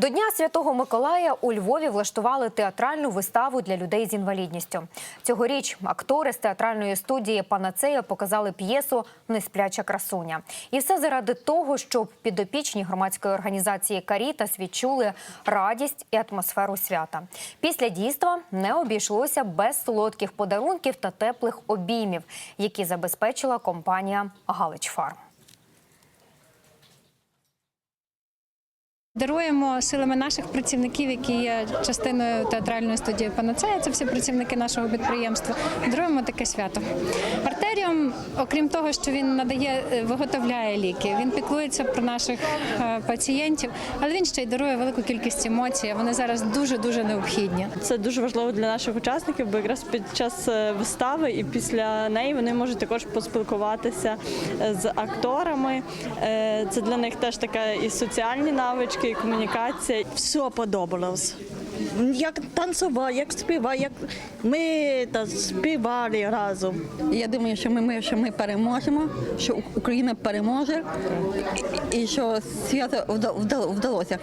До Дня Святого Миколая у Львові влаштували театральну виставу для людей з інвалідністю. Цьогоріч актори з театральної студії Панацея показали п'єсу Неспляча красуня. І все заради того, щоб підопічні громадської організації Карітас відчули радість і атмосферу свята. Після дійства не обійшлося без солодких подарунків та теплих обіймів, які забезпечила компанія Галич Даруємо силами наших працівників, які є частиною театральної студії Панацея. Це всі працівники нашого підприємства. Даруємо таке свято. Артеріум, окрім того, що він надає, е, виготовляє ліки, він піклується про наших е, пацієнтів, але він ще й дарує велику кількість емоцій. Вони зараз дуже дуже необхідні. Це дуже важливо для наших учасників, бо якраз під час е, вистави і після неї вони можуть також поспілкуватися з акторами. Це для них теж така і соціальні навички, і комунікація. все подобалось. Як танцював, як співав, як ми та співали разом. Я думаю, що ми, ми, що ми переможемо, що Україна переможе і, що свято вда- вда- вдалося.